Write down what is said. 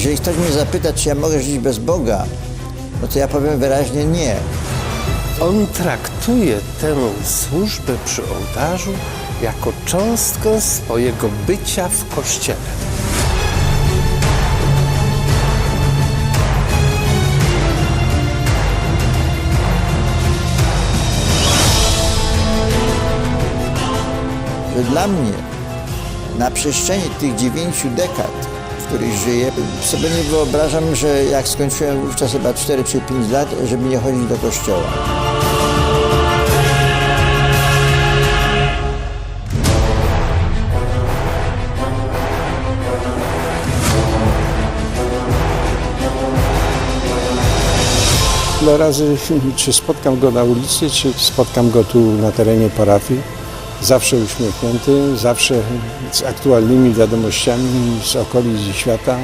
jeżeli ktoś mnie zapyta, czy ja mogę żyć bez Boga, no to ja powiem wyraźnie nie. On traktuje tę służbę przy ołtarzu jako cząstkę swojego bycia w kościele. że dla mnie na przestrzeni tych dziewięciu dekad, których żyję, sobie nie wyobrażam, że jak skończyłem wówczas chyba 4 czy 5 lat, żeby nie chodzić do kościoła. Ile razy, czy spotkam go na ulicy, czy spotkam go tu na terenie parafii, zawsze uśmiechnięty, zawsze z aktualnymi wiadomościami z okolic świata.